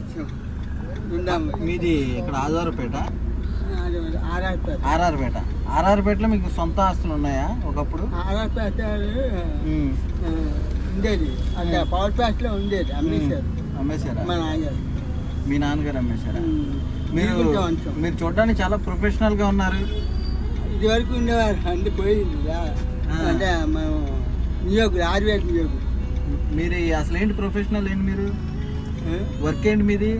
ఇచ్చాం. మీది ఇక్కడ ఆదివారపేట ఆర్ఆర్పేట. ఆర్ఆర్పేట. ఆర్ఆర్పేటలో మీకు సొంత ఆస్తులు ఉన్నాయా ఒకప్పుడు? ఆర్ఆర్పేట. ఉండేది. అంటే పవర్ ప్లాంట్లో ఉండేది అమ్మేశారు. అమ్మేశారా? మా నాన్నగారు. మీ నాన్నగారు అమ్మేశారా? మీరు మీరు చూడడానికి చాలా ప్రొఫెషనల్గా ఉన్నారు. ఇది వరకు ఉండేవారు. అంది పోయింది. అంటే మేము నియోగులు ఆయుర్వేద నియోగులు. మీరు అసలు ఏంటి ప్రొఫెషనల్ ఏంటి మీరు? వర్క్ ఏంటి మీది?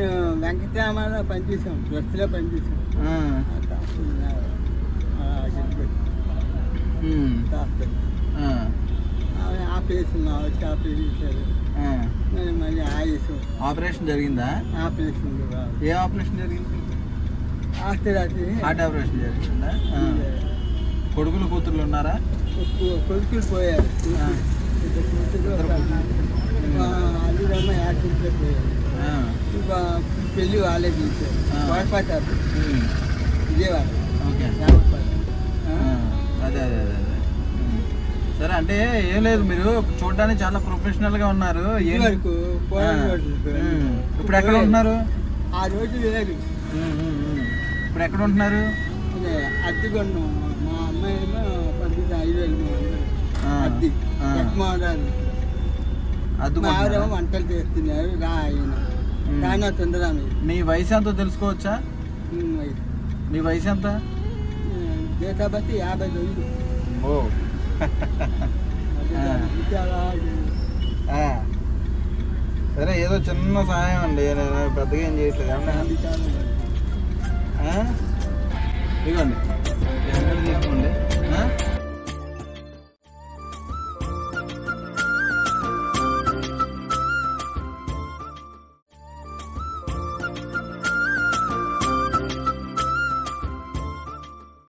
నేను వెంకటరామాలో పనిచేసాం డ్రెస్లో పనిచేసాం ఆపరేషన్ వచ్చి ఆపరేషన్ చేశారు. మళ్ళీ ఆయుషం ఆపరేషన్ జరిగిందా? ఆపరేషన్ ఏ ఆపరేషన్ జరిగింది? ఆస్తి హార్ట్ ఆపరేషన్ జరిగిందా. కొడుకులు కూతుర్లు ఉన్నారా? కొడుకులు పోయారు. ఆ. ఇద్దరు కూతురు ఒక అల్లుడమ్మ యాక్సిడెంట్లో పోయారు ఆ, ఇంకా పెళ్ళి వాళ్ళే. వాడపడ్డారు ఉమ్, విజయవాడ ఓకే అదే అదే అదే. సరే అంటే ఏం లేదు మీరు చూడడానికి చాలా ప్రొఫెషనల్గా ఉన్నారు. ఇప్పుడు. ఎక్కడ ఉంటున్నారు? ఆ రోజు లేదు. ఇప్పుడు ఎక్కడ ఉంటున్నారు? అదే అద్దె కొన్నాం మా అమ్మాయి ఏమో ఐదు వేలు అద్దె. ఆవిడేమో? వంటలు చేస్తున్నారు రా ఆయన. రానా తొందరరామి నీ వయసు ఎంతో తెలుసుకోవచ్చా? నీ వయసు. ఎంత? డేట్ ఆఫ్ బర్త్ యాభై రెండు. ఓ. సరే ఏదో చిన్న సహాయం అండి. నేను పెద్దగా ఏం చేయట్లేదు. ఏమన్నా?